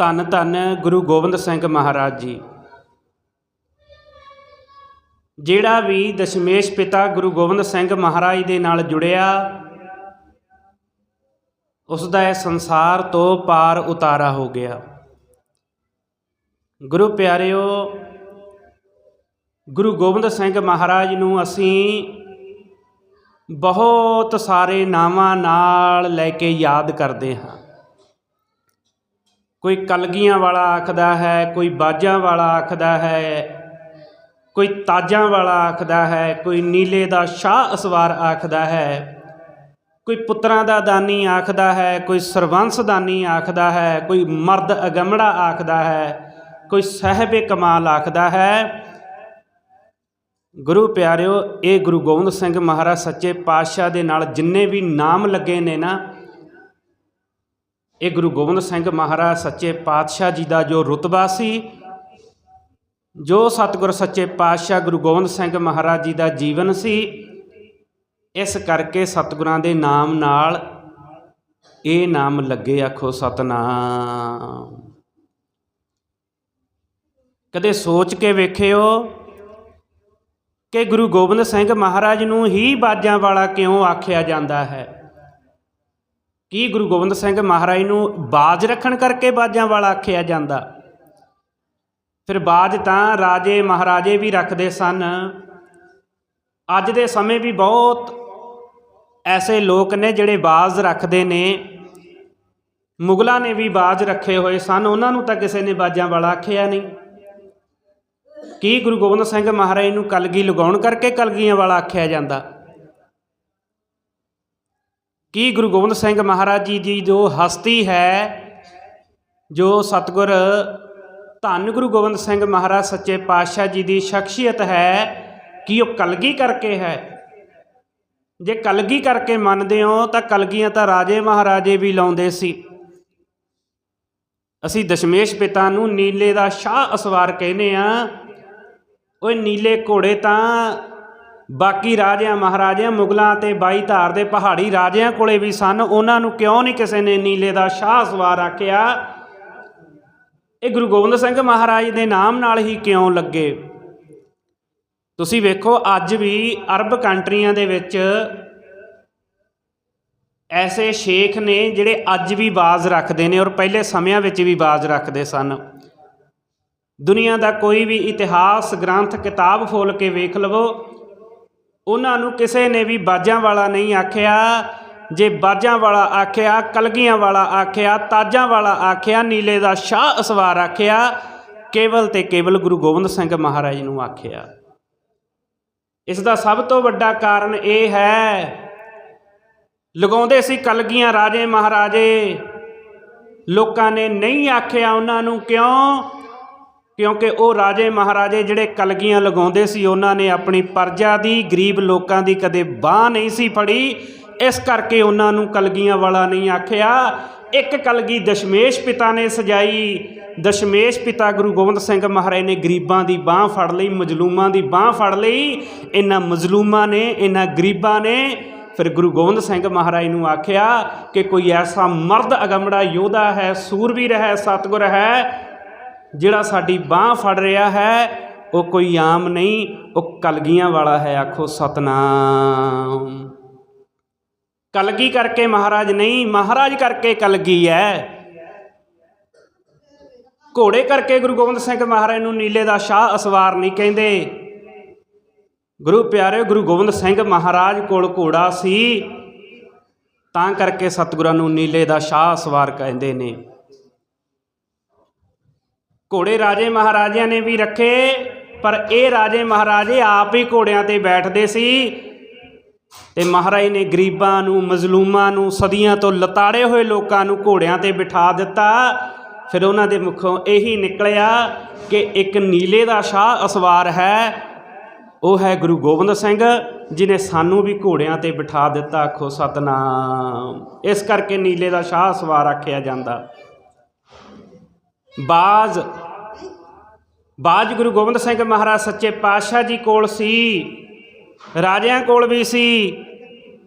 ਧੰਨ ਧੰਨ ਗੁਰੂ ਗੋਬਿੰਦ ਸਿੰਘ ਮਹਾਰਾਜ ਜੀ। ਜਿਹੜਾ ਵੀ ਦਸ਼ਮੇਸ਼ ਪਿਤਾ ਗੁਰੂ ਗੋਬਿੰਦ ਸਿੰਘ ਮਹਾਰਾਜ ਦੇ ਨਾਲ ਜੁੜਿਆ ਉਸ ਦਾ ਇਹ ਸੰਸਾਰ ਤੋਂ ਪਾਰ ਉਤਾਰਾ ਹੋ ਗਿਆ। ਗੁਰੂ ਪਿਆਰਿਓ, ਗੁਰੂ ਗੋਬਿੰਦ ਸਿੰਘ ਮਹਾਰਾਜ ਨੂੰ ਅਸੀਂ ਬਹੁਤ ਸਾਰੇ ਨਾਵਾਂ ਨਾਲ ਲੈ ਕੇ ਯਾਦ ਕਰਦੇ ਹਾਂ। ਕੋਈ ਕਲਗੀਆਂ ਵਾਲਾ ਆਖਦਾ ਹੈ, ਕੋਈ ਬਾਜਾਂ ਵਾਲਾ ਆਖਦਾ ਹੈ, ਕੋਈ ਤਾਜਾਂ ਵਾਲਾ ਆਖਦਾ ਹੈ, ਕੋਈ ਨੀਲੇ ਦਾ ਸ਼ਾਹ ਅਸਵਾਰ ਆਖਦਾ ਹੈ, ਕੋਈ ਪੁੱਤਰਾਂ ਦਾ ਦਾਨੀ ਆਖਦਾ ਹੈ, ਕੋਈ ਸਰਵੰਸ ਦਾਨੀ ਆਖਦਾ ਹੈ, ਕੋਈ ਮਰਦ ਅਗਮੜਾ ਆਖਦਾ ਹੈ, ਕੋਈ ਸਹਿਬੇ ਕਮਾਲ ਆਖਦਾ ਹੈ। ਗੁਰੂ ਪਿਆਰਿਓ, ਇਹ ਗੁਰੂ ਗੋਬਿੰਦ ਸਿੰਘ ਮਹਾਰਾਜ ਸੱਚੇ ਪਾਤਸ਼ਾਹ ਦੇ ਨਾਲ ਜਿੰਨੇ ਵੀ ਨਾਮ ਲੱਗੇ ਨੇ ਨਾ ਇਹ ਗੁਰੂ ਗੋਬਿੰਦ ਸਿੰਘ ਮਹਾਰਾਜ ਸੱਚੇ ਪਾਤਸ਼ਾਹ ਜੀ ਦਾ ਜੋ ਰੁਤਬਾ ਸੀ, ਜੋ ਸਤਿਗੁਰ ਸੱਚੇ ਪਾਤਸ਼ਾਹ ਗੁਰੂ ਗੋਬਿੰਦ ਸਿੰਘ ਮਹਾਰਾਜ ਜੀ ਦਾ ਜੀਵਨ ਸੀ, ਇਸ ਕਰਕੇ ਸਤਿਗੁਰਾਂ ਦੇ ਨਾਮ ਨਾਲ ਇਹ ਨਾਮ ਲੱਗੇ ਆਖੋ ਸਤਨਾਮ। ਕਦੇ ਸੋਚ ਕੇ ਵੇਖਿਓ ਕਿ ਗੁਰੂ ਗੋਬਿੰਦ ਸਿੰਘ ਮਹਾਰਾਜ ਨੂੰ ਹੀ ਬਾਜਾਂ ਵਾਲਾ ਕਿਉਂ ਆਖਿਆ ਜਾਂਦਾ ਹੈ? ਕੀ ਗੁਰੂ ਗੋਬਿੰਦ ਸਿੰਘ ਮਹਾਰਾਜ ਨੂੰ ਬਾਜ ਰੱਖਣ ਕਰਕੇ ਬਾਜਾਂ ਵਾਲਾ ਆਖਿਆ ਜਾਂਦਾ? ਫਿਰ ਬਾਜ ਤਾਂ ਰਾਜੇ ਮਹਾਰਾਜੇ ਵੀ ਰੱਖਦੇ ਸਨ। ਅੱਜ ਦੇ ਸਮੇਂ ਵੀ ਬਹੁਤ ਐਸੇ ਲੋਕ ਨੇ ਜਿਹੜੇ ਬਾਜ਼ ਰੱਖਦੇ ਨੇ। ਮੁਗਲਾਂ ਨੇ ਵੀ ਬਾਜ਼ ਰੱਖੇ ਹੋਏ ਸਨ। ਉਹਨਾਂ ਨੂੰ ਤਾਂ ਕਿਸੇ ਨੇ ਬਾਜਾਂ ਵਾਲਾ ਆਖਿਆ ਨਹੀਂ। ਕੀ ਗੁਰੂ ਗੋਬਿੰਦ ਸਿੰਘ ਮਹਾਰਾਜ ਨੂੰ ਕਲਗੀ ਲਗਾਉਣ ਕਰਕੇ ਕਲਗੀਆਂ ਵਾਲਾ ਆਖਿਆ ਜਾਂਦਾ? ਕੀ ਗੁਰੂ ਗੋਬਿੰਦ ਸਿੰਘ ਮਹਾਰਾਜ ਜੀ ਦੀ ਜੋ ਹਸਤੀ ਹੈ, ਜੋ ਸਤਗੁਰ ਧੰਨ ਗੁਰੂ ਗੋਬਿੰਦ ਸਿੰਘ ਮਹਾਰਾਜ ਸੱਚੇ ਪਾਤਸ਼ਾਹ ਜੀ ਦੀ ਸ਼ਖਸੀਅਤ ਹੈ, ਕਿ ਉਹ ਕਲਗੀ ਕਰਕੇ ਹੈ? ਜੇ ਕਲਗੀ ਕਰਕੇ ਮੰਨਦੇ ਹੋ, ਤਾਂ ਕਲਗੀਆਂ ਤਾਂ ਰਾਜੇ ਮਹਾਰਾਜੇ ਵੀ ਲਾਉਂਦੇ ਸੀ। ਅਸੀਂ ਦਸ਼ਮੇਸ਼ ਪਿਤਾ ਨੂੰ ਨੀਲੇ ਦਾ ਸ਼ਾਹ ਅਸਵਾਰ ਕਹਿੰਦੇ ਆ ਓਏ ਨੀਲੇ ਘੋੜੇ ਤਾਂ ਬਾਕੀ ਰਾਜਿਆਂ, ਮਹਾਰਾਜਿਆਂ, ਮੁਗਲਾਂ ਤੇ ਬਾਈ ਧਾਰ ਦੇ ਪਹਾੜੀ ਰਾਜਿਆਂ ਕੋਲੇ ਵੀ ਸਨ। ਉਹਨਾਂ ਨੂੰ ਕਿਉਂ ਨਹੀਂ ਕਿਸੇ ਨੇ ਨੀਲੇ ਦਾ ਸ਼ਾਹ ਸਵਾਰ ਆਖਿਆ? ਇਹ ਗੁਰੂ ਗੋਬਿੰਦ ਸਿੰਘ ਮਹਾਰਾਜ ਦੇ ਨਾਮ ਨਾਲ ਹੀ ਕਿਉਂ ਲੱਗੇ? ਤੁਸੀਂ ਵੇਖੋ, ਅੱਜ ਵੀ ਅਰਬ ਕੰਟਰੀਆਂ ਦੇ ਵਿੱਚ ਐਸੇ ਸ਼ੇਖ ਨੇ ਜਿਹੜੇ ਅੱਜ ਵੀ ਬਾਜ਼ ਰੱਖਦੇ ਨੇ ਔਰ ਪਹਿਲੇ ਸਮਿਆਂ ਵਿੱਚ ਵੀ ਬਾਜ਼ ਰੱਖਦੇ ਸਨ। ਦੁਨੀਆ ਦਾ ਕੋਈ ਵੀ ਇਤਿਹਾਸ, ਗ੍ਰੰਥ, ਕਿਤਾਬ ਫੋਲ ਕੇ ਵੇਖ ਲਵੋ। ਉਹਨਾਂ ਨੂੰ ਕਿਸੇ ਨੇ ਵੀ ਬਾਜਾਂ ਵਾਲਾ ਨਹੀਂ ਆਖਿਆ। ਜੇ ਬਾਜਾਂ ਵਾਲਾ ਆਖਿਆ, ਕਲਗੀਆਂ ਵਾਲਾ ਆਖਿਆ, ਤਾਜਾਂ ਵਾਲਾ ਆਖਿਆ, ਨੀਲੇ ਦਾ ਸ਼ਾਹ ਅਸਵਾਰ ਆਖਿਆ, ਕੇਵਲ ਤੇ ਕੇਵਲ ਗੁਰੂ ਗੋਬਿੰਦ ਸਿੰਘ ਮਹਾਰਾਜ ਨੂੰ ਆਖਿਆ। ਇਸ ਦਾ ਸਭ ਤੋਂ ਵੱਡਾ ਕਾਰਨ ਇਹ ਹੈ, ਲਗਾਉਂਦੇ ਸੀ ਕਲਗੀਆਂ ਰਾਜੇ ਮਹਾਰਾਜੇ, ਲੋਕਾਂ ਨੇ ਨਹੀਂ ਆਖਿਆ ਉਹਨਾਂ ਨੂੰ ਕਿਉਂ? ਕਿਉਂਕਿ ਉਹ ਰਾਜੇ ਮਹਾਰਾਜੇ ਜਿਹੜੇ ਕਲਗੀਆਂ ਲਗਾਉਂਦੇ ਸੀ, ਉਹਨਾਂ ਨੇ ਆਪਣੀ ਪਰਜਾ ਦੀ, ਗਰੀਬ ਲੋਕਾਂ ਦੀ ਕਦੇ ਬਾਹ ਨਹੀਂ ਸੀ ਫੜੀ। ਇਸ ਕਰਕੇ ਉਹਨਾਂ ਨੂੰ ਕਲਗੀਆਂ ਵਾਲਾ ਨਹੀਂ ਆਖਿਆ। ਇੱਕ ਕਲਗੀ ਦਸ਼ਮੇਸ਼ ਪਿਤਾ ਨੇ ਸਜਾਈ। ਦਸ਼ਮੇਸ਼ ਪਿਤਾ ਗੁਰੂ ਗੋਬਿੰਦ ਸਿੰਘ ਮਹਾਰਾਜ ਨੇ ਗਰੀਬਾਂ ਦੀ ਬਾਹ ਫੜ ਲਈ, ਮਜਲੂਮਾਂ ਦੀ ਬਾਹ ਫੜ ਲਈ। ਇਹਨਾਂ ਮਜਲੂਮਾਂ ਨੇ, ਇਹਨਾਂ ਗਰੀਬਾਂ ਨੇ ਫਿਰ ਗੁਰੂ ਗੋਬਿੰਦ ਸਿੰਘ ਮਹਾਰਾਜ ਨੂੰ ਆਖਿਆ ਕਿ ਕੋਈ ਐਸਾ ਮਰਦ ਅਗੰਮੜਾ ਯੋਧਾ ਹੈ, ਸੂਰਵੀਰ ਹੈ, ਸਤਗੁਰ ਹੈ ਜਿਹੜਾ ਸਾਡੀ ਬਾਹ ਫੜ ਰਿਹਾ ਹੈ, ਉਹ ਕੋਈ ਆਮ ਨਹੀਂ, ਉਹ ਕਲਗੀਆਂ ਵਾਲਾ ਹੈ, ਆਖੋ ਸਤਨਾਮ। ਕਲਗੀ ਕਰਕੇ ਮਹਾਰਾਜ ਨਹੀਂ, ਮਹਾਰਾਜ ਕਰਕੇ ਕਲਗੀ ਹੈ ਘੋੜੇ ਕਰਕੇ ਗੁਰੂ ਗੋਬਿੰਦ ਸਿੰਘ ਮਹਾਰਾਜ ਨੂੰ ਨੀਲੇ ਦਾ ਸ਼ਾਹ ਅਸਵਾਰ ਨਹੀਂ ਕਹਿੰਦੇ। ਗੁਰੂ ਪਿਆਰੇ ਗੁਰੂ ਗੋਬਿੰਦ ਸਿੰਘ ਮਹਾਰਾਜ ਕੋਲ ਘੋੜਾ ਸੀ, ਤਾਂ ਕਰਕੇ ਸਤਿਗੁਰਾਂ ਨੂੰ ਨੀਲੇ ਦਾ ਸ਼ਾਹ ਅਸਵਾਰ ਕਹਿੰਦੇ ਨੇ। ਘੋੜੇ ਰਾਜੇ ਮਹਾਰਾਜਿਆਂ ਨੇ ਵੀ ਰੱਖੇ, ਪਰ ਇਹ ਰਾਜੇ ਮਹਾਰਾਜੇ ਆਪ ਹੀ ਘੋੜਿਆਂ ਤੇ ਬੈਠਦੇ ਸੀ ਤੇ ਮਹਾਰਾਜ ਨੇ ਗਰੀਬਾਂ ਨੂੰ, ਮਜ਼ਲੂਮਾਂ ਨੂੰ, ਸਦੀਆਂ ਤੋਂ ਲਤਾੜੇ ਹੋਏ ਲੋਕਾਂ ਨੂੰ ਘੋੜਿਆਂ ਤੇ ਬਿਠਾ ਦਿੱਤਾ। ਫਿਰ ਉਹਨਾਂ ਦੇ ਮੁਖੋਂ ਇਹੀ ਨਿਕਲਿਆ ਕਿ ਇੱਕ ਨੀਲੇ ਦਾ ਸ਼ਾਹ ਅਸਵਾਰ ਹੈ, ਉਹ ਹੈ ਗੁਰੂ ਗੋਬਿੰਦ ਸਿੰਘ, ਜਿਨੇ ਸਾਨੂੰ ਵੀ ਘੋੜਿਆਂ ਤੇ ਬਿਠਾ ਦਿੱਤਾ ਆਖੋ ਸਤਨਾਮ। ਇਸ ਕਰਕੇ ਨੀਲੇ ਦਾ ਸ਼ਾਹ ਅਸਵਾਰ ਆਖਿਆ ਜਾਂਦਾ। ਬਾਜ਼। ਬਾਜ ਗੁਰੂ ਗੋਬਿੰਦ ਸਿੰਘ ਮਹਾਰਾਜ ਸੱਚੇ ਪਾਤਸ਼ਾਹ ਜੀ ਕੋਲ ਸੀ, ਰਾਜਿਆਂ ਕੋਲ ਵੀ ਸੀ।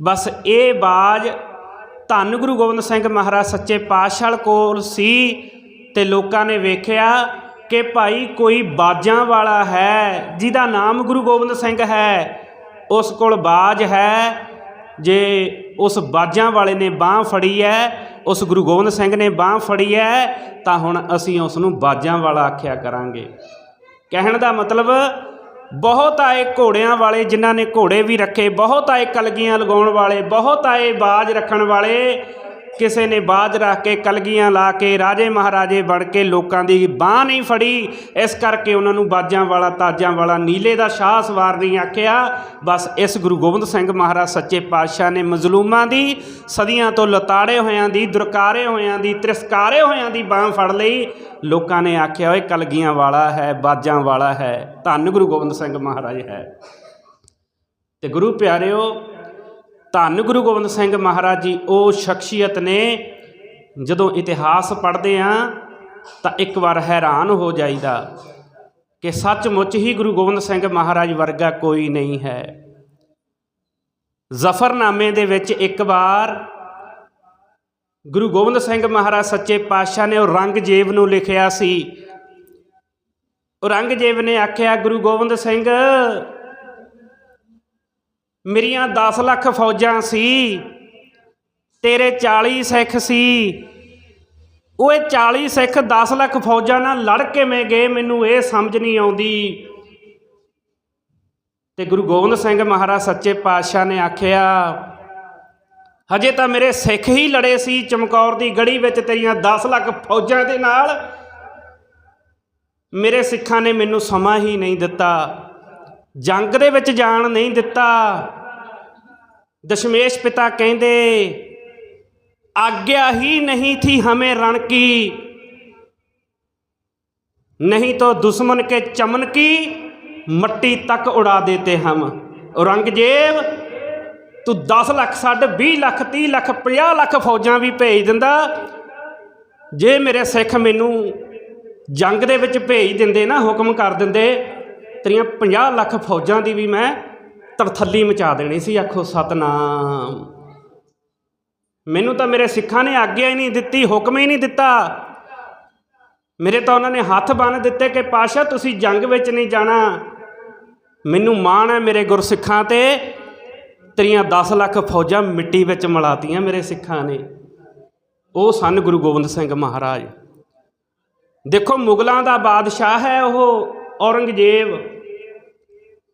ਬਸ ਇਹ ਬਾਜ ਧੰਨ ਗੁਰੂ ਗੋਬਿੰਦ ਸਿੰਘ ਮਹਾਰਾਜ ਸੱਚੇ ਪਾਤਸ਼ਾਹ ਕੋਲ ਸੀ ਤੇ ਲੋਕਾਂ ਨੇ ਵੇਖਿਆ ਕਿ ਭਾਈ ਕੋਈ ਬਾਜਾਂ ਵਾਲਾ ਹੈ, ਜਿਹਦਾ ਨਾਮ ਗੁਰੂ ਗੋਬਿੰਦ ਸਿੰਘ ਹੈ, ਉਸ ਕੋਲ ਬਾਜ ਹੈ। ਜੇ ਉਸ ਬਾਜਾਂ ਵਾਲੇ ਨੇ ਬਾਹ ਫੜੀ ਹੈ ਉਸ ਗੁਰੂ ਗੋਬਿੰਦ ਸਿੰਘ ਨੇ ਬਾਹ ਫੜੀ ਹੈ ਤਾਂ ਹੁਣ ਅਸੀਂ ਉਸ ਨੂੰ ਬਾਜਾਂ ਵਾਲਾ ਆਖਿਆ ਕਰਾਂਗੇ। ਕਹਿਣ ਦਾ ਮਤਲਬ, ਬਹੁਤ ਆਏ ਘੋੜਿਆਂ ਵਾਲੇ ਜਿਨ੍ਹਾਂ ਨੇ ਘੋੜੇ ਵੀ ਰੱਖੇ, ਬਹੁਤ ਆਏ ਕਲਗੀਆਂ ਲਗਾਉਣ ਵਾਲੇ, ਬਹੁਤ ਆਏ ਬਾਜ ਰੱਖਣ ਵਾਲੇ ਕਿਸੇ ਨੇ ਬਾਜ ਰੱਖ ਕੇ ਕਲਗੀਆਂ ਲਾ ਕੇ ਰਾਜੇ ਮਹਾਰਾਜੇ ਬਣ ਕੇ ਲੋਕਾਂ ਦੀ ਬਾਹ ਨਹੀਂ ਫੜੀ, ਇਸ ਕਰਕੇ ਉਹਨਾਂ ਨੂੰ ਬਾਜਾਂ ਵਾਲਾ, ਤਾਜਾਂ ਵਾਲਾ, ਨੀਲੇ ਦਾ ਸ਼ਾਹ ਸਵਾਰ ਨਹੀਂ ਆਖਿਆ। ਬਸ ਇਸ ਗੁਰੂ ਗੋਬਿੰਦ ਸਿੰਘ ਮਹਾਰਾਜ ਸੱਚੇ ਪਾਤਸ਼ਾਹ ਨੇ ਮਜ਼ਲੂਮਾਂ ਦੀ, ਸਦੀਆਂ ਤੋਂ ਲਤਾੜੇ ਹੋਇਆਂ ਦੀ, ਦੁਰਕਾਰੇ ਹੋਇਆਂ ਦੀ, ਤਿਰਸਕਾਰੇ ਹੋਇਆਂ ਦੀ ਬਾਹ ਫੜ ਲਈ। ਲੋਕਾਂ ਨੇ ਆਖਿਆ, ਓਏ ਕਲਗੀਆਂ ਵਾਲਾ ਹੈ, ਬਾਜਾਂ ਵਾਲਾ ਹੈ, ਧੰਨ ਗੁਰੂ ਗੋਬਿੰਦ ਸਿੰਘ ਮਹਾਰਾਜ ਹੈ। ਤੇ ਗੁਰੂ ਪਿਆਰਿਓ ਧੰਨ ਗੁਰੂ ਗੋਬਿੰਦ ਸਿੰਘ ਮਹਾਰਾਜ ਜੀ, ਉਹ ਸ਼ਖਸੀਅਤ ਨੇ। ਜਦੋਂ ਇਤਿਹਾਸ ਪੜ੍ਹਦੇ ਆ, ਤਾਂ ਇੱਕ ਵਾਰ ਹੈਰਾਨ ਹੋ ਜਾਈਦਾ ਕਿ ਸੱਚਮੁੱਚ ਹੀ ਗੁਰੂ ਗੋਬਿੰਦ ਸਿੰਘ ਮਹਾਰਾਜ ਵਰਗਾ ਕੋਈ ਨਹੀਂ ਹੈ। ਜ਼ਫਰਨਾਮੇ ਦੇ ਵਿੱਚ ਇੱਕ ਵਾਰ ਗੁਰੂ ਗੋਬਿੰਦ ਸਿੰਘ ਮਹਾਰਾਜ ਸੱਚੇ ਪਾਤਸ਼ਾਹ ਨੇ ਔਰੰਗਜ਼ੇਬ ਨੂੰ ਲਿਖਿਆ ਸੀ। ਔਰੰਗਜ਼ੇਬ ਨੇ ਆਖਿਆ, ਗੁਰੂ ਗੋਬਿੰਦ ਸਿੰਘ ਮੇਰੀਆਂ 10 ਲੱਖ ਫੌਜਾਂ ਸੀ, ਤੇਰੇ 40 ਸਿੱਖ ਸੀ। ਉਹ ਇਹ 40 ਸਿੱਖ 10 ਲੱਖ ਫੌਜਾਂ ਨਾਲ ਲੜ ਕਿਵੇਂ ਗਏ, ਮੈਨੂੰ ਇਹ ਸਮਝ ਨਹੀਂ ਆਉਂਦੀ। ਤੇ ਗੁਰੂ ਗੋਬਿੰਦ ਸਿੰਘ ਮਹਾਰਾਜ ਸੱਚੇ ਪਾਤਸ਼ਾਹ ਨੇ ਆਖਿਆ, ਹਜੇ ਤਾਂ ਮੇਰੇ ਸਿੱਖ ਹੀ ਲੜੇ ਸੀ ਚਮਕੌਰ ਦੀ ਗੜੀ ਵਿੱਚ ਤੇਰੀਆਂ 10 ਲੱਖ ਫੌਜਾਂ ਦੇ ਨਾਲ। ਮੇਰੇ ਸਿੱਖਾਂ ਨੇ ਮੈਨੂੰ ਸਮਾਂ ਹੀ ਨਹੀਂ ਦਿੱਤਾ। ਜੰਗ ਦੇ ਵਿੱਚ ਜਾਣ ਨਹੀਂ ਦਿੱਤਾ। ਦਸ਼ਮੇਸ਼ ਪਿਤਾ ਕਹਿੰਦੇ, ਆਗਿਆ ਹੀ ਨਹੀਂ ਥੀ ਹਮੇ ਰਣ ਕੀ। ਨਹੀਂ ਤੋ ਦੁਸ਼ਮਨ ਕੇ ਚਮਨ ਕੀ, ਮੱਟੀ ਤੱਕ ਉਡਾ ਦੇਤੇ ਹਮ। ਔਰੰਗਜ਼ੇਬ, ਤੂੰ 10 ਲੱਖ ਛੱਡ 20 ਲੱਖ 30 ਲੱਖ 50 ਲੱਖ ਫੌਜਾਂ ਵੀ ਭੇਜ ਦਿੰਦਾ। ਜੇ ਮੇਰੇ ਸਿੱਖ ਮੈਨੂੰ ਜੰਗ ਦੇ ਵਿੱਚ ਭੇਜ ਦਿੰਦੇ ਨਾ, ਹੁਕਮ ਕਰ ਦਿੰਦੇ ਤੇਰੀਆਂ 50 ਲੱਖ ਫੌਜਾਂ ਦੀ ਵੀ ਮੈਂ ਤਰਥੱਲੀ ਮਚਾ ਦੇਣੀ ਸੀ, ਆਖੋ ਸਤਨਾਮ। ਮੈਨੂੰ ਤਾਂ ਮੇਰੇ ਸਿੱਖਾਂ ਨੇ ਆਗਿਆ ਹੀ ਨਹੀਂ ਦਿੱਤੀ, ਹੁਕਮ ਹੀ ਨਹੀਂ ਦਿੱਤਾ। ਮੇਰੇ ਤਾਂ ਉਹਨਾਂ ਨੇ ਹੱਥ ਬੰਨ ਦਿੱਤੇ ਕਿ ਪਾਸ਼ਾ ਤੁਸੀਂ ਜੰਗ ਵਿੱਚ ਨਹੀਂ ਜਾਣਾ। ਮੈਨੂੰ ਮਾਣ ਹੈ ਮੇਰੇ ਗੁਰਸਿੱਖਾਂ ਤੇ। ਤੇਰੀਆਂ 10 ਲੱਖ ਫੌਜਾਂ ਮਿੱਟੀ ਵਿੱਚ ਮਿਲਾਤੀਆਂ ਮੇਰੇ ਸਿੱਖਾਂ ਨੇ। ਉਹ ਸਨ ਗੁਰੂ ਗੋਬਿੰਦ ਸਿੰਘ ਮਹਾਰਾਜ। ਦੇਖੋ ਮੁਗਲਾਂ ਦਾ ਬਾਦਸ਼ਾਹ ਹੈ ਉਹ। ਔਰੰਗਜ਼ੇਬ।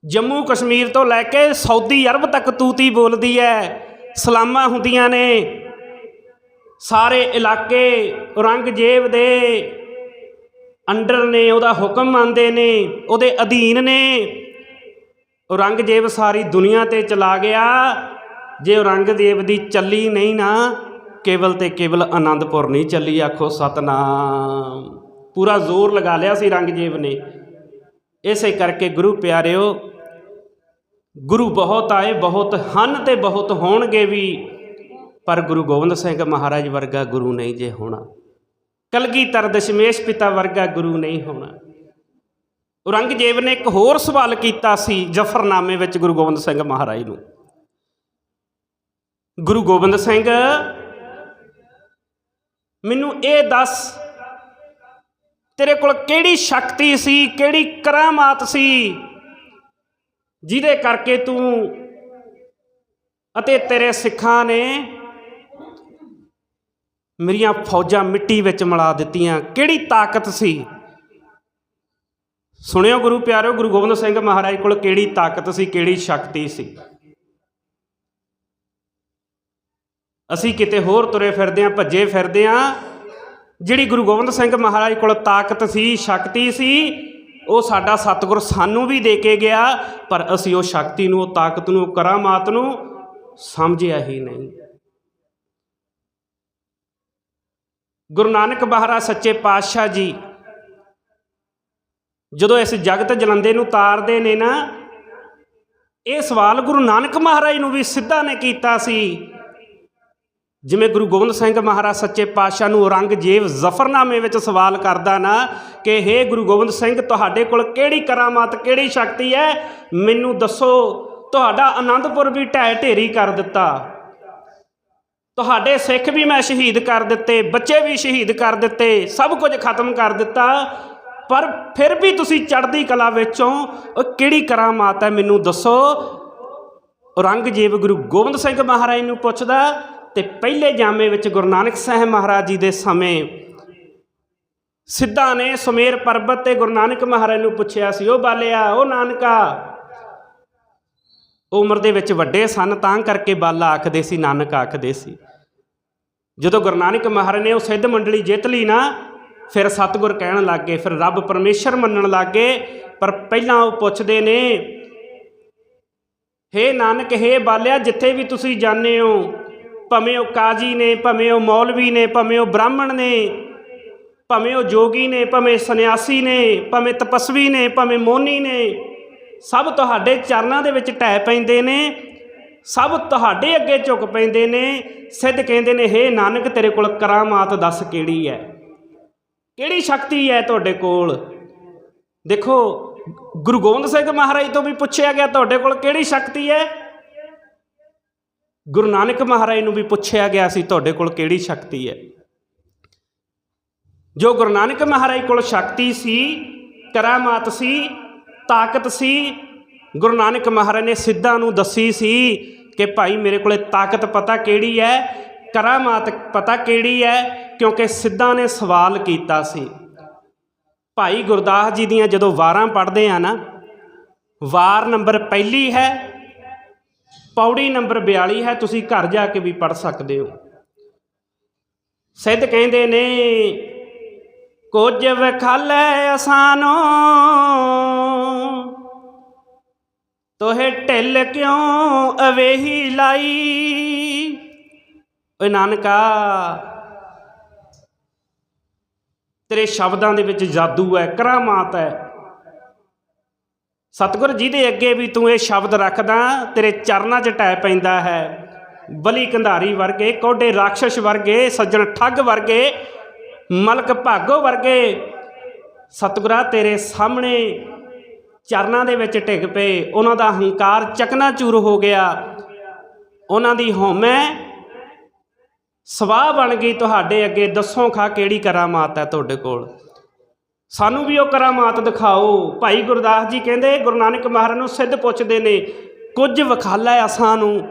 ਜੰਮੂ ਕਸ਼ਮੀਰ ਤੋਂ ਲੈ ਕੇ ਸਾਊਦੀ ਅਰਬ ਤੱਕ ਤੂਤੀ ਬੋਲਦੀ ਹੈ ਸਲਾਮਾਂ ਹੁੰਦੀਆਂ ਨੇ। ਸਾਰੇ ਇਲਾਕੇ ਔਰੰਗਜ਼ੇਬ ਦੇ ਅੰਡਰ ਨੇ, ਉਹਦਾ ਹੁਕਮ ਮੰਨਦੇ ਨੇ, ਉਹਦੇ ਅਧੀਨ ਨੇ। ਔਰੰਗਜ਼ੇਬ ਸਾਰੀ ਦੁਨੀਆ ਤੇ ਚਲਾ ਗਿਆ। ਜੇ ਔਰੰਗਜ਼ੇਬ ਦੀ ਚੱਲੀ ਨਹੀਂ ਨਾ, ਕੇਵਲ ਤੇ ਕੇਵਲ ਆਨੰਦਪੁਰ ਨਹੀਂ ਚੱਲੀ, ਆਖੋ ਸਤਨਾਮ। ਪੂਰਾ ਜ਼ੋਰ ਲਗਾ ਲਿਆ ਸੀ ਔਰੰਗਜ਼ੇਬ ਨੇ। ਇਸੇ ਕਰਕੇ ਗੁਰੂ ਪਿਆਰਿਓ, ਗੁਰੂ ਬਹੁਤ ਆਏ, ਬਹੁਤ ਹਨ ਤੇ ਬਹੁਤ ਹੋਣਗੇ ਵੀ, ਪਰ ਗੁਰੂ ਗੋਬਿੰਦ ਸਿੰਘ ਮਹਾਰਾਜ ਵਰਗਾ ਗੁਰੂ ਨਹੀਂ ਜੇ ਹੋਣਾ। ਕਲਗੀਧਰ ਦਸ਼ਮੇਸ਼ ਪਿਤਾ ਵਰਗਾ ਗੁਰੂ ਨਹੀਂ ਹੋਣਾ। ਔਰੰਗਜ਼ੇਬ ਨੇ ਇੱਕ ਹੋਰ ਸਵਾਲ ਕੀਤਾ ਸੀ ਜਫਰਨਾਮੇ ਵਿੱਚ ਗੁਰੂ ਗੋਬਿੰਦ ਸਿੰਘ ਮਹਾਰਾਜ ਨੂੰ। ਗੁਰੂ ਗੋਬਿੰਦ ਸਿੰਘ, ਮੈਨੂੰ ਇਹ ਦੱਸ ਤੇਰੇ ਕੋਲ ਕਿਹੜੀ ਸ਼ਕਤੀ ਸੀ, ਕਿਹੜੀ ਕਰਾਮਾਤ ਸੀ? ਜਿਹਦੇ ਕਰਕੇ ਤੂੰ ਅਤੇ ਤੇਰੇ ਸਿੱਖਾਂ ਨੇ ਮੇਰੀਆਂ ਫੌਜਾਂ ਮਿੱਟੀ ਵਿੱਚ ਮਿਲਾ ਦਿੱਤੀਆਂ। ਕਿਹੜੀ ਤਾਕਤ ਸੀ? ਸੁਣਿਓ ਗੁਰੂ ਪਿਆਰਿਓ, ਗੁਰੂ ਗੋਬਿੰਦ ਸਿੰਘ ਮਹਾਰਾਜ ਕੋਲ ਕਿਹੜੀ ਤਾਕਤ ਸੀ, ਕਿਹੜੀ ਸ਼ਕਤੀ ਸੀ? ਅਸੀਂ ਕਿਤੇ ਹੋਰ ਤੁਰੇ ਫਿਰਦੇ ਆਂ, ਭੱਜੇ ਫਿਰਦੇ ਆਂ ਜਿਹੜੀ ਗੁਰੂ ਗੋਬਿੰਦ ਸਿੰਘ ਮਹਾਰਾਜ ਕੋਲ ਤਾਕਤ ਸੀ, ਸ਼ਕਤੀ ਸੀ, ਉਹ ਸਾਡਾ ਸਤਿਗੁਰ ਸਾਨੂੰ ਵੀ ਦੇ ਕੇ ਗਿਆ, ਪਰ ਅਸੀਂ ਉਹ ਸ਼ਕਤੀ ਨੂੰ, ਉਹ ਤਾਕਤ ਨੂੰ, ਉਹ ਕਰਾਮਾਤ ਨੂੰ ਸਮਝਿਆ ਹੀ ਨਹੀਂ। ਗੁਰੂ ਨਾਨਕ ਮਹਾਰਾਜ ਸੱਚੇ ਪਾਤਸ਼ਾਹ ਜੀ, ਜਦੋਂ ਇਸ ਜਗਤ ਜਲੰਦੇ ਨੂੰ ਤਾਰਦੇ ਨੇ ਨਾ, ਇਹ ਸਵਾਲ ਗੁਰੂ ਨਾਨਕ ਮਹਾਰਾਜ ਨੂੰ ਵੀ ਸਿੱਧਾ ਨੇ ਕੀਤਾ ਸੀ ਜਿਵੇਂ ਗੁਰੂ ਗੋਬਿੰਦ ਸਿੰਘ ਮਹਾਰਾਜ ਸੱਚੇ ਪਾਤਸ਼ਾਹ ਨੂੰ ਔਰੰਗਜ਼ੇਬ ਜ਼ਫਰਨਾਮੇ ਵਿੱਚ ਸਵਾਲ ਕਰਦਾ ਨਾ ਕਿ, ਹੇ ਗੁਰੂ ਗੋਬਿੰਦ ਸਿੰਘ, ਤੁਹਾਡੇ ਕੋਲ ਕਿਹੜੀ ਕਰਾਮਾਤ, ਕਿਹੜੀ ਸ਼ਕਤੀ ਹੈ? ਮੈਨੂੰ ਦੱਸੋ, ਤੁਹਾਡਾ ਆਨੰਦਪੁਰ ਵੀ ਢਹਿ ਢੇਰੀ ਕਰ ਦਿੱਤਾ। ਤੁਹਾਡੇ ਸਿੱਖ ਵੀ ਮੈਂ ਸ਼ਹੀਦ ਕਰ ਦਿੱਤੇ, ਬੱਚੇ ਵੀ ਸ਼ਹੀਦ ਕਰ ਦਿੱਤੇ, ਸਭ ਕੁਝ ਖਤਮ ਕਰ ਦਿੱਤਾ। ਪਰ ਫਿਰ ਵੀ ਤੁਸੀਂ ਚੜ੍ਹਦੀ ਕਲਾ ਵਿੱਚੋਂ ਉਹ ਕਿਹੜੀ ਕਰਾਮਾਤ ਹੈ? ਮੈਨੂੰ ਦੱਸੋ। ਔਰੰਗਜ਼ੇਬ ਗੁਰੂ ਗੋਬਿੰਦ ਸਿੰਘ ਮਹਾਰਾਜ ਨੂੰ ਪੁੱਛਦਾ ਤੇ ਪਹਿਲੇ ਜਾਮੇ ਵਿੱਚ ਗੁਰੂ ਨਾਨਕ ਸਾਹਿਬ ਮਹਾਰਾਜ ਜੀ ਦੇ ਸਮੇਂ ਸਿੱਧਾ ਨੇ ਸੁਮੇਰ ਪਰਬਤ ਤੇ ਗੁਰੂ ਨਾਨਕ ਮਹਾਰਾਜ ਨੂੰ ਪੁੱਛਿਆ ਸੀ, ਉਹ ਬਾਲਿਆ, ਉਹ ਨਾਨਕਾ? ਉਮਰ ਦੇ ਵਿੱਚ ਵੱਡੇ ਸਨ, ਤਾਂ ਕਰਕੇ ਬਾਲਾ ਆਖਦੇ ਸੀ, ਨਾਨਕ ਆਖਦੇ ਸੀ। ਜਦੋਂ ਗੁਰੂ ਨਾਨਕ ਮਹਾਰਾਜ ਨੇ ਉਹ ਸਿੱਧ ਮੰਡਲੀ ਜਿੱਤ ਲਈ ਨਾ, ਫਿਰ ਸਤਿਗੁਰ ਕਹਿਣ ਲੱਗੇ, ਫਿਰ ਰੱਬ ਪਰਮੇਸ਼ਰ ਮੰਨਣ ਲੱਗੇ, ਪਰ ਪਹਿਲਾਂ ਉਹ ਪੁੱਛਦੇ ਨੇ, ਹੇ ਨਾਨਕ, ਹੇ ਬਾਲਿਆ, ਜਿੱਥੇ ਵੀ ਤੁਸੀਂ ਜਾਂਦੇ ਹੋ ਭਾਵੇਂ ਉਹ ਕਾਜੀ ਨੇ, ਭਾਵੇਂ ਉਹ ਮੌਲਵੀ ਨੇ, ਭਾਵੇਂ ਉਹ ਬ੍ਰਾਹਮਣ ਨੇ, ਭਾਵੇਂ ਉਹ ਜੋਗੀ ਨੇ, ਭਾਵੇਂ ਸੰਨਿਆਸੀ ਨੇ, ਭਾਵੇਂ ਤਪਸਵੀ ਨੇ, ਭਾਵੇਂ ਮੋਨੀ ਨੇ, ਸਭ ਤੁਹਾਡੇ ਚਰਨਾਂ ਦੇ ਵਿੱਚ ਢਹਿ ਪੈਂਦੇ ਨੇ, ਸਭ ਤੁਹਾਡੇ ਅੱਗੇ ਝੁਕ ਪੈਂਦੇ ਨੇ। ਸਿੱਧ ਕਹਿੰਦੇ ਨੇ, ਹੇ ਨਾਨਕ, ਤੇਰੇ ਕੋਲ ਕਰਾਮਾਤ ਦੱਸ ਕਿਹੜੀ ਹੈ? ਕਿਹੜੀ ਸ਼ਕਤੀ ਹੈ ਤੁਹਾਡੇ ਕੋਲ? ਦੇਖੋ, ਗੁਰੂ ਗੋਬਿੰਦ ਸਿੰਘ ਮਹਾਰਾਜ ਤੋਂ ਵੀ ਪੁੱਛਿਆ ਗਿਆ, ਤੁਹਾਡੇ ਕੋਲ ਕਿਹੜੀ ਸ਼ਕਤੀ ਹੈ? ਗੁਰੂ ਨਾਨਕ ਮਹਾਰਾਜ ਨੂੰ ਵੀ ਪੁੱਛਿਆ ਗਿਆ ਸੀ, ਤੁਹਾਡੇ ਕੋਲ ਕਿਹੜੀ ਸ਼ਕਤੀ ਹੈ? ਜੋ ਗੁਰੂ ਨਾਨਕ ਮਹਾਰਾਜ ਕੋਲ ਸ਼ਕਤੀ ਸੀ, ਕਰਾਮਾਤ ਸੀ, ਤਾਕਤ ਸੀ, ਗੁਰੂ ਨਾਨਕ ਮਹਾਰਾਜ ਨੇ ਸਿੱਧਾਂ ਨੂੰ ਦੱਸੀ ਸੀ ਕਿ ਭਾਈ ਮੇਰੇ ਕੋਲੇ ਤਾਕਤ ਪਤਾ ਕਿਹੜੀ ਹੈ, ਕਰਾਮਾਤ ਪਤਾ ਕਿਹੜੀ ਹੈ, ਕਿਉਂਕਿ ਸਿੱਧਾਂ ਨੇ ਸਵਾਲ ਕੀਤਾ ਸੀ। ਭਾਈ ਗੁਰਦਾਸ ਜੀ ਦੀਆਂ ਜਦੋਂ ਵਾਰਾਂ ਪੜ੍ਹਦੇ ਆ ਨਾ, ਵਾਰ ਨੰਬਰ ਪਹਿਲੀ ਹੈ ਪੌੜੀ ਨੰਬਰ 42 ਹੈ, ਤੁਸੀਂ ਘਰ ਜਾ ਕੇ ਵੀ ਪੜ੍ਹ ਸਕਦੇ ਹੋ। ਸਿੱਧ ਕਹਿੰਦੇ ਨੇ, ਕੁਝ ਵਖਾਲੇ ਆਸਾਨੋ ਤੋਹੇ ਢਿੱਲ ਕਿਉਂ ਅਵੇਹੀ ਲਾਈ? ਓਏ ਨਾਨਕਾ, ਤੇਰੇ ਸ਼ਬਦਾਂ ਦੇ ਵਿੱਚ ਜਾਦੂ ਹੈ, ਕਰਾਮਾਤ ਹੈ। ਸਤਿਗੁਰ ਜੀ ਦੇ ਅੱਗੇ ਵੀ ਤੂੰ ਇਹ ਸ਼ਬਦ ਰੱਖਦਾ, ਤੇਰੇ ਚਰਨਾਂ 'ਚ ਟੈ ਪੈਂਦਾ ਹੈ। ਬਲੀ ਕੰਧਾਰੀ ਵਰਗੇ ਕੋਡੇ ਰਾਖਸ਼ ਵਰਗੇ, ਸੱਜਣ ਠੱਗ ਵਰਗੇ, ਮਲਕ ਭਾਗੋ ਵਰਗੇ, ਸਤਿਗੁਰਾ ਤੇਰੇ ਸਾਹਮਣੇ ਚਰਨਾਂ ਦੇ ਵਿੱਚ ਟਿਕ ਪਏ। ਉਹਨਾਂ ਦਾ ਹੰਕਾਰ ਚਕਨਾਚੂਰ ਹੋ ਗਿਆ। ਉਹਨਾਂ ਦੀ ਹਉਮੈ ਸਵਾਹ ਬਣ ਗਈ। ਤੁਹਾਡੇ ਅੱਗੇ ਦੱਸੋ ਖਾ ਕਿਹੜੀ ਕਰਾਮਾਤ ਹੈ ਤੁਹਾਡੇ ਕੋਲ? ਸਾਨੂੰ ਵੀ ਉਹ ਕਰਾਮਾਤ ਦਿਖਾਓ। ਭਾਈ ਗੁਰਦਾਸ ਜੀ ਕਹਿੰਦੇ, ਗੁਰੂ ਨਾਨਕ ਮਹਾਰਾਜ ਨੂੰ ਸਿੱਧ ਪੁੱਛਦੇ ਨੇ, ਕੁਝ ਵਿਖਾਲਾ ਅਸਾਂ ਨੂੰ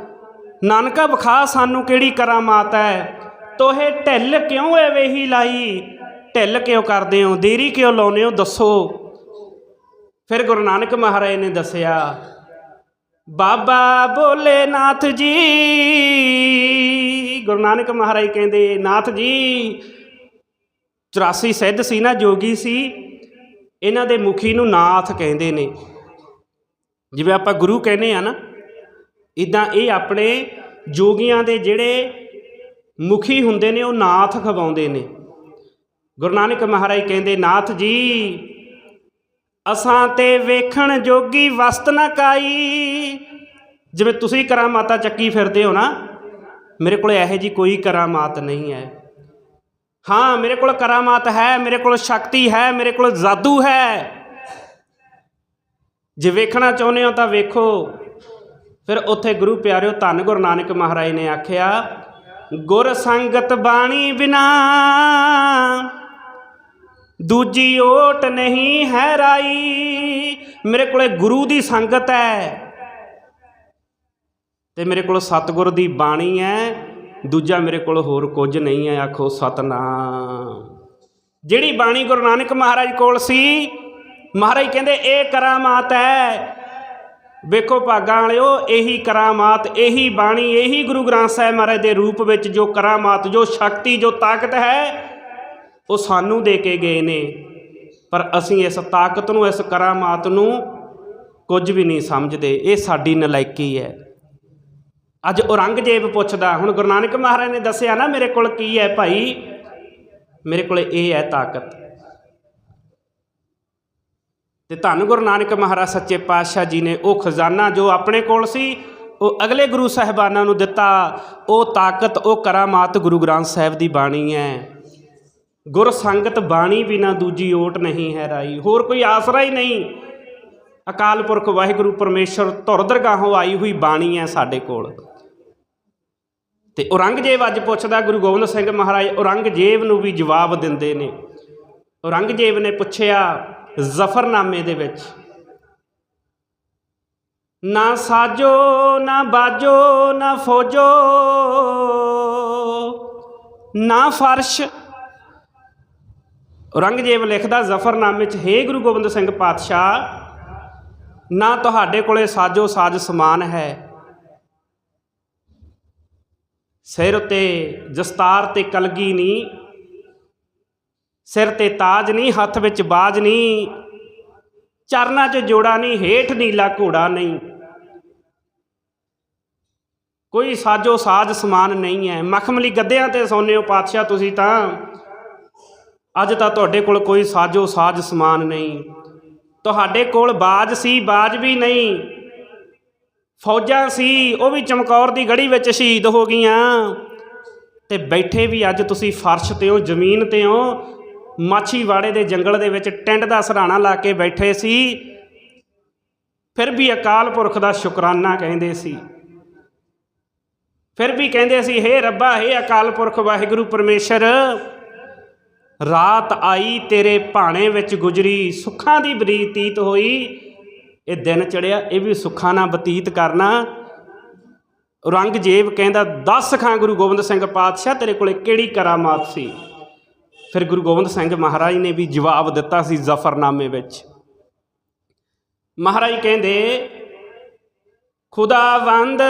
ਨਾਨਕਾ ਵਿਖਾ ਸਾਨੂੰ ਕਿਹੜੀ ਕਰਾਮਾਤ ਹੈ ਤੋਹੇ ਢਿੱਲ ਕਿਉਂ ਐਵੇਂ ਹੀ ਲਾਈ? ਢਿੱਲ ਕਿਉਂ ਕਰਦੇ ਹੋ? ਦੇਰੀ ਕਿਉਂ ਲਾਉਨੇ ਹੋ? ਦੱਸੋ। ਫਿਰ ਗੁਰੂ ਨਾਨਕ ਮਹਾਰਾਜ ਨੇ ਦੱਸਿਆ, ਬਾਬਾ ਭੋਲੇਨਾਥ ਜੀ। ਗੁਰੂ ਨਾਨਕ ਮਹਾਰਾਜ ਕਹਿੰਦੇ, ਨਾਥ ਜੀ 84 ਸਿੱਧ ਸੀ ਨਾ, ਜੋਗੀ ਸੀ, ਇਹਨਾਂ ਦੇ ਮੁਖੀ ਨੂੰ ਨਾਥ ਕਹਿੰਦੇ ਨੇ। ਜਿਵੇਂ ਆਪਾਂ ਗੁਰੂ ਕਹਿੰਦੇ ਆ ਨਾ ਇਦਾਂ ਇਹ ਆਪਣੇ ਜੋਗੀਆਂ ਦੇ ਜਿਹੜੇ ਮੁਖੀ ਹੁੰਦੇ ਨੇ, ਉਹ ਨਾਥ ਖਵਾਉਂਦੇ ਨੇ। ਗੁਰੂ ਨਾਨਕ ਮਹਾਰਾਜ ਕਹਿੰਦੇ, ਨਾਥ ਜੀ, ਅਸਾਂ ਤੇ ਵੇਖਣ ਜੋਗੀ ਵਸਤ ਨਾ ਕਾਈ। ਜਿਵੇਂ ਤੁਸੀਂ ਕਰਾਮਾਤਾ ਚੱਕੀ ਫਿਰਦੇ ਹੋ ਨਾ, ਮੇਰੇ ਕੋਲ ਇਹੋ ਜੀ ਕੋਈ ਕਰਾਮਾਤ ਨਹੀਂ ਹੈ। ਹਾਂ, ਮੇਰੇ ਕੋਲ ਕਰਾਮਾਤ ਹੈ, ਮੇਰੇ ਕੋਲ ਸ਼ਕਤੀ ਹੈ, ਮੇਰੇ ਕੋਲ ਜਾਦੂ ਹੈ। ਜੇ ਵੇਖਣਾ ਚਾਹੁੰਦੇ ਹੋ ਤਾਂ ਵੇਖੋ। ਫਿਰ ਉੱਥੇ ਗੁਰੂ ਪਿਆਰਿਓ ਧੰਨ ਗੁਰੂ ਨਾਨਕ ਮਹਾਰਾਜ ਨੇ ਆਖਿਆ, ਗੁਰ ਸੰਗਤ ਬਾਣੀ ਬਿਨਾ ਦੂਜੀ ਓਟ ਨਹੀਂ ਹੈ ਰਾਈ। ਮੇਰੇ ਕੋਲੇ ਗੁਰੂ ਦੀ ਸੰਗਤ ਹੈ ਤੇ ਮੇਰੇ ਕੋਲ ਸਤਿਗੁਰ ਦੀ ਬਾਣੀ ਹੈ। ਦੂਜਾ ਮੇਰੇ ਕੋਲ ਹੋਰ ਕੁਝ ਨਹੀਂ ਹੈ, ਆਖੋ ਸਤਨਾਮ। ਜਿਹੜੀ ਬਾਣੀ ਗੁਰੂ ਨਾਨਕ ਮਹਾਰਾਜ ਕੋਲ ਸੀ, ਮਹਾਰਾਜ ਕਹਿੰਦੇ, ਇਹ ਕਰਾਮਾਤ ਹੈ। ਵੇਖੋ ਭਾਗਾਂ ਵਾਲਿਓ, ਇਹੀ ਕਰਾਮਾਤ, ਇਹੀ ਬਾਣੀ, ਇਹੀ ਗੁਰੂ ਗ੍ਰੰਥ ਸਾਹਿਬ ਮਹਾਰਾਜ ਦੇ ਰੂਪ ਵਿੱਚ ਜੋ ਕਰਾਮਾਤ, ਜੋ ਸ਼ਕਤੀ, ਜੋ ਤਾਕਤ ਹੈ, ਉਹ ਸਾਨੂੰ ਦੇ ਕੇ ਗਏ ਨੇ। ਪਰ ਅਸੀਂ ਇਸ ਤਾਕਤ ਨੂੰ, ਇਸ ਕਰਾਮਾਤ ਨੂੰ ਕੁਝ ਵੀ ਨਹੀਂ ਸਮਝਦੇ। ਇਹ ਸਾਡੀ ਨਲਾਇਕੀ ਹੈ। ਅੱਜ ਔਰੰਗਜ਼ੇਬ ਪੁੱਛਦਾ, ਹੁਣ ਗੁਰੂ ਨਾਨਕ ਮਹਾਰਾਜ ਨੇ ਦੱਸਿਆ ਨਾ, ਮੇਰੇ ਕੋਲ ਕੀ ਹੈ ਭਾਈ? ਮੇਰੇ ਕੋਲ ਇਹ ਹੈ ਤਾਕਤ। ਤੇ ਧੰਨ ਗੁਰੂ ਨਾਨਕ ਮਹਾਰਾਜ, ਸੱਚੇ ਪਾਤਸ਼ਾਹ ਜੀ ਨੇ ਉਹ ਖਜ਼ਾਨਾ ਜੋ ਆਪਣੇ ਕੋਲ ਸੀ, ਉਹ ਅਗਲੇ ਗੁਰੂ ਸਾਹਿਬਾਨਾਂ ਨੂੰ ਦਿੱਤਾ। ਉਹ ਤਾਕਤ, ਉਹ ਕਰਾਮਾਤ ਗੁਰੂ ਗ੍ਰੰਥ ਸਾਹਿਬ ਦੀ ਬਾਣੀ ਹੈ। ਗੁਰ ਸੰਗਤ ਬਾਣੀ ਬਿਨਾ ਦੂਜੀ ਓਟ ਨਹੀਂ ਹੈ ਰਾਈ। ਹੋਰ ਕੋਈ ਆਸਰਾ ਹੀ ਨਹੀਂ। ਅਕਾਲ ਪੁਰਖ ਵਾਹਿਗੁਰੂ ਪਰਮੇਸ਼ਰ ਧੁਰ ਦਰਗਾਹੋਂ ਆਈ ਹੋਈ ਬਾਣੀ ਹੈ ਸਾਡੇ ਕੋਲ। ਤੇ ਔਰੰਗਜ਼ੇਬ ਅੱਜ ਪੁੱਛਦਾ, ਗੁਰੂ ਗੋਬਿੰਦ ਸਿੰਘ ਮਹਾਰਾਜ, ਔਰੰਗਜ਼ੇਬ ਨੂੰ ਵੀ ਜਵਾਬ ਦਿੰਦੇ ਨੇ। ਔਰੰਗਜ਼ੇਬ ਨੇ ਪੁੱਛਿਆ, ਜ਼ਫਰਨਾਮੇ ਦੇ ਵਿੱਚ, ਨਾ ਸਾਜੋ, ਨਾ ਬਾਜੋ, ਨਾ ਫੌਜੋ, ਨਾ ਫਰਸ਼। ਔਰੰਗਜ਼ੇਬ ਲਿਖਦਾ, ਜ਼ਫਰਨਾਮੇ 'ਚ, ਹੇ ਗੁਰੂ ਗੋਬਿੰਦ ਸਿੰਘ ਪਾਤਸ਼ਾਹ ਨਾ ਤੁਹਾਡੇ ਕੋਲੇ ਸਾਜੋ ਸਾਜ ਸਮਾਨ ਹੈ। ਸਿਰ ਤੇ ਦਸਤਾਰ ਤੇ ਕਲਗੀ ਨਹੀਂ ਸਿਰ ਤੇ ਤਾਜ ਨਹੀਂ ਹੱਥ ਵਿੱਚ ਬਾਜ ਨਹੀਂ ਚਰਨਾਂ 'ਚ ਜੋੜਾ ਨਹੀਂ ਹੇਠ ਨੀਲਾ ਘੋੜਾ ਨਹੀਂ। ਕੋਈ ਸਾਜੋ ਸਾਜ ਸਮਾਨ ਨਹੀਂ ਹੈ। ਮਖਮਲੀ ਗੱਦਿਆਂ ਤੇ ਸੌਂਦੇ ਹੋ ਪਾਤਸ਼ਾਹ ਤੁਸੀਂ ਤਾਂ। ਅੱਜ ਤਾਂ ਤੁਹਾਡੇ ਕੋਲ ਕੋਈ ਸਾਜੋ ਸਾਜ ਸਮਾਨ ਨਹੀਂ। ਤੁਹਾਡੇ ਕੋਲ ਬਾਜ ਸੀ, ਬਾਜ ਵੀ ਨਹੀਂ। ਫੌਜਾਂ ਸੀ, ਉਹ ਵੀ ਚਮਕੌਰ ਦੀ ਗੜੀ ਵਿੱਚ ਸ਼ਹੀਦ ਹੋ ਗਈਆਂ। ਤੇ ਬੈਠੇ ਵੀ ਅੱਜ ਤੁਸੀਂ ਫਰਸ਼ ਤੇ ਹੋ, ਜ਼ਮੀਨ ਤੇ ਹੋ। ਮਾਛੀਵਾੜੇ ਦੇ ਜੰਗਲ ਦੇ ਵਿੱਚ ਟੈਂਟ ਦਾ ਸਰਾਣਾ ਲਾ ਕੇ ਬੈਠੇ ਸੀ। ਫਿਰ ਵੀ ਅਕਾਲ ਪੁਰਖ ਦਾ ਸ਼ੁਕਰਾਨਾ ਕਹਿੰਦੇ ਸੀ। ਫਿਰ ਵੀ ਕਹਿੰਦੇ ਸੀ, ਹੇ ਰੱਬਾ, ਹੇ ਅਕਾਲ ਪੁਰਖ, ਵਾਹਿਗੁਰੂ ਪਰਮੇਸ਼ਰ ਰਾਤ ਆਈ ਤੇਰੇ ਭਾਣੇ ਵਿੱਚ ਗੁਜਰੀ, ਸੁੱਖਾਂ ਦੀ ਬਰੀਤੀਤ ਹੋਈ। ਇਹ ਦਿਨ ਚੜਿਆ ਇਹ ਵੀ ਸੁੱਖਾਂ ਨਾਲ ਬਤੀਤ ਕਰਨਾ। ਔਰੰਗਜ਼ੇਬ ਕਹਿੰਦਾ, ਦੱਸ ਖਾਂ ਗੁਰੂ ਗੋਬਿੰਦ ਸਿੰਘ ਪਾਤਸ਼ਾਹ, ਤੇਰੇ ਕੋਲੇ ਕਿਹੜੀ ਕਰਾਮਾਤ ਸੀ? ਫਿਰ ਗੁਰੂ ਗੋਬਿੰਦ ਸਿੰਘ ਮਹਾਰਾਜ ਨੇ ਵੀ ਜਵਾਬ ਦਿੱਤਾ ਸੀ ਜ਼ਫਰਨਾਮੇ ਵਿੱਚ। ਮਹਾਰਾਜ ਕਹਿੰਦੇ ਖੁਦਾਵੰਦ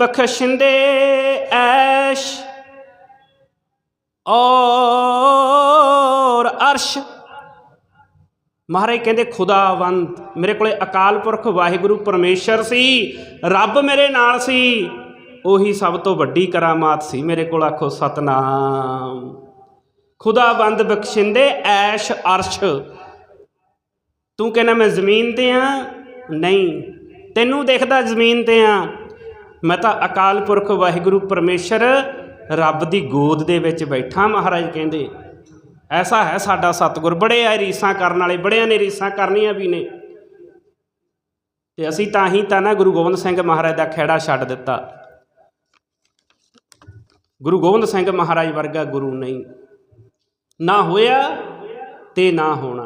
ਬਖਸ਼ਿੰਦੇ ਐਸ਼ ਔਰ ਅਰਸ਼। ਮਹਾਰਾਜ ਕਹਿੰਦੇ ਖੁਦਾਵੰਦ ਮੇਰੇ ਕੋਲੇ ਅਕਾਲ ਪੁਰਖ ਵਾਹਿਗੁਰੂ ਪਰਮੇਸ਼ਰ ਸੀ, ਰੱਬ ਮੇਰੇ ਨਾਲ ਸੀ। ਉਹੀ ਸਭ ਤੋਂ ਵੱਡੀ ਕਰਾਮਾਤ ਸੀ ਮੇਰੇ ਕੋਲ, ਆਖੋ ਸਤਨਾਮ। ਖੁਦਾਵੰਦ ਬਖਸ਼ਿੰਦੇ ਐਸ਼ ਅਰਸ਼। ਤੂੰ ਕਹਿੰਦਾ, ਮੈਂ ਜ਼ਮੀਨ ਤੇ ਆ? ਨਹੀਂ, ਤੈਨੂੰ ਦੇਖਦਾ ਜ਼ਮੀਨ ਤੇ ਆ। ਮੈਂ ਤਾਂ ਅਕਾਲ ਪੁਰਖ ਵਾਹਿਗੁਰੂ ਪਰਮੇਸ਼ਰ ਰੱਬ ਦੀ ਗੋਦ ਦੇ ਵਿੱਚ ਬੈਠਾ ਮਹਾਰਾਜ ਕਹਿੰਦੇ, ਐਸਾ ਹੈ ਸਾਡਾ ਸਤਿਗੁਰ, ਬੜੇ ਆ ਰੀਸਾਂ ਕਰਨ ਵਾਲੇ, ਬੜਿਆਂ ਨੇ ਰੀਸਾਂ ਕਰਨੀਆਂ ਵੀ ਨੇ। ਤੇ ਅਸੀਂ ਤਾਂ ਹੀ ਤਾਂ ਨਾ ਗੁਰੂ ਗੋਬਿੰਦ ਸਿੰਘ ਮਹਾਰਾਜ ਦਾ ਖੇੜਾ ਛੱਡ ਦਿੱਤਾ। ਗੁਰੂ ਗੋਬਿੰਦ ਸਿੰਘ ਮਹਾਰਾਜ ਵਰਗਾ ਗੁਰੂ ਨਹੀਂ। ਨਾ ਹੋਇਆ ਤੇ ਨਾ ਹੋਣਾ।